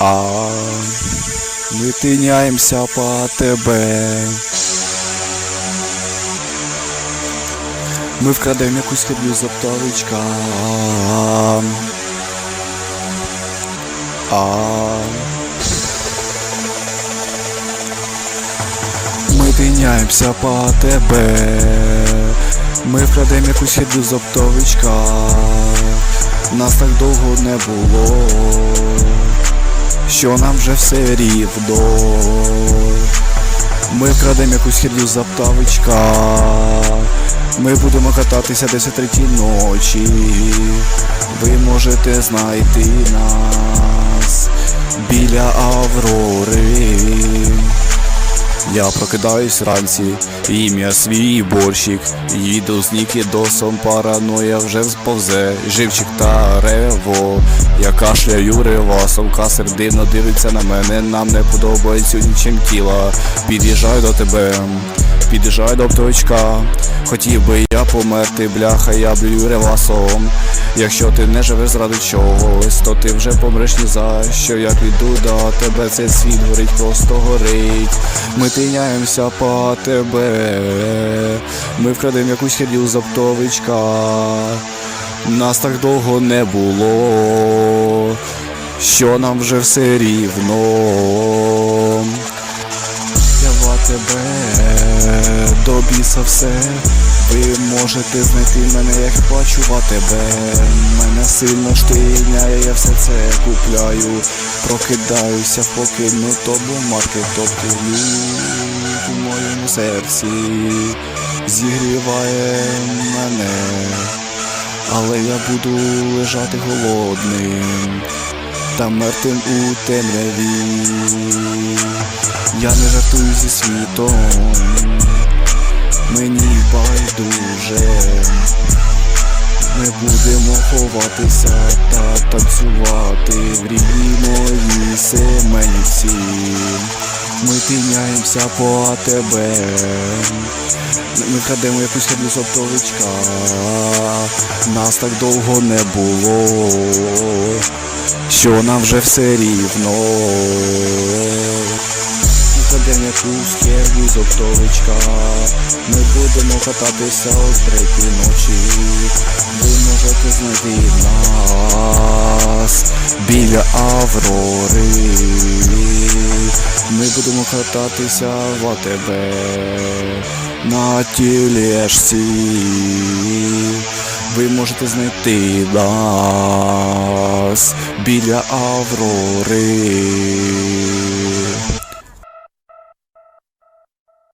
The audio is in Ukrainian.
А ми тиняємося по тебе. Ми вкрадемо якусь херню з оптовичка. А ми тиняємося по тебе. Ми вкрадемо якусь херню з. Нас так довго не було. Що нам вже все рівно. Ми вкрадемо якусь херню з оптовичка. Ми будемо кататися десь о третій ночі. Ви можете знайти нас біля Аврори. Я прокидаюсь вранці, ім'я свій борщик, їду з Нікідосом, параноя вже сповзе, живчик та рево. Я кашляю ревасом, касер дивно дивиться на мене, нам не подобається нічим тіла. Під'їжджаю до тебе, під'їжджаю до пточка. Хотів би я померти, бляха, я блюю ревасом. Якщо ти не живеш заради чогось, то ти вже помреш ні за що. Як піду до тебе, цей світ горить, просто горить. Ми тиняємося по тебе. Ми вкрадемо якусь херню з оптовичка. Нас так довго не було, що нам вже все рівно. Тебе до біса все. Ви можете знайти мене, як бачу в АТБ Мене сильно штиняє, я все це купляю. Прокидаюся в покинутому маркетопі Люк у моєму серці зігріває мене, але я буду лежати голодним та мертвим у темряві. Я не жартую зі світом, мені байдуже. Ми будемо ховатися та танцювати в рідній моїй семенівці. Ми тиняємося по тебе. Ми крадемо якусь херню з оптовичка. Нас так довго не було. Що нам вже все рівно. Крадемо якусь херню з оптовичка. Ми будемо кататися о третій ночі. Ви можете знайти нас біля Аврори. Ми будемо кататися в АТБ на тілешці ви можете знайти нас біля Аврори.